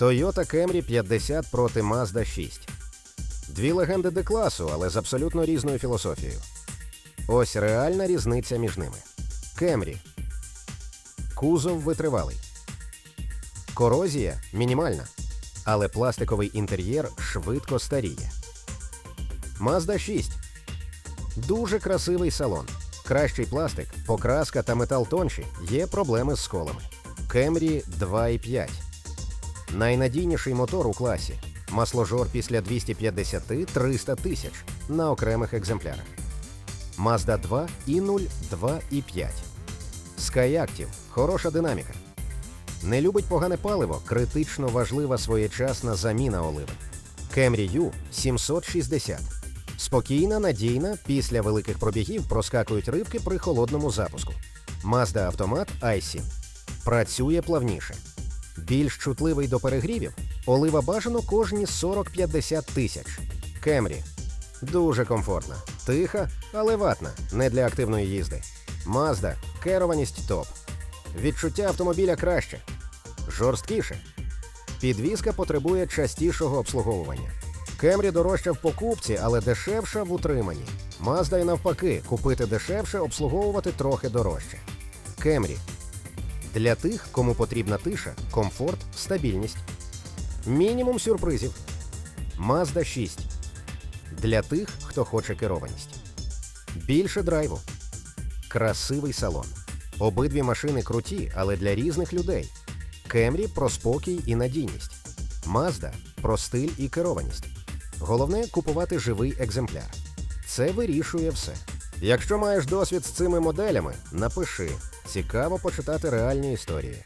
Toyota Camry 50 проти Mazda 6. Дві легенди Д-класу, але з абсолютно різною філософією. Ось реальна різниця між ними. Camry. Кузов витривалий. Корозія мінімальна, але пластиковий інтер'єр швидко старіє. Mazda 6. Дуже красивий салон. Кращий пластик, покраска та метал тонші є проблеми з сколами. Camry 2.5. Найнадійніший мотор у класі. Масложор після 250-300 тисяч на окремих екземплярах. Mazda 2 і 0 2.5. Skyactiv – хороша динаміка. Не любить погане паливо, критично важлива своєчасна заміна оливи. Camry U 760. Спокійна, надійна, після великих пробігів проскакують рибки при холодному запуску. Mazda автомат i7. Працює плавніше. Більш чутливий до перегрівів, олива бажано кожні 40-50 тисяч. Camry. Дуже комфортна, тиха, але ватна, не для активної їзди. Mazda – керованість топ. Відчуття автомобіля краще, жорсткіше. Підвізка потребує частішого обслуговування. Кемрі дорожча в покупці, але дешевша в утриманні. Мазда й навпаки, купити дешевше, обслуговувати трохи дорожче. Кемрі для тих, кому потрібна тиша, комфорт, стабільність. Мінімум сюрпризів. Mazda 6 для тих, хто хоче керованість. Більше драйву. Красивий салон. Обидві машини круті, але для різних людей. Кемрі про спокій і надійність. Mazda про стиль і керованість. Головне купувати живий екземпляр. Це вирішує все. Якщо маєш досвід з цими моделями, напиши. Цікаво почитати реальні історії.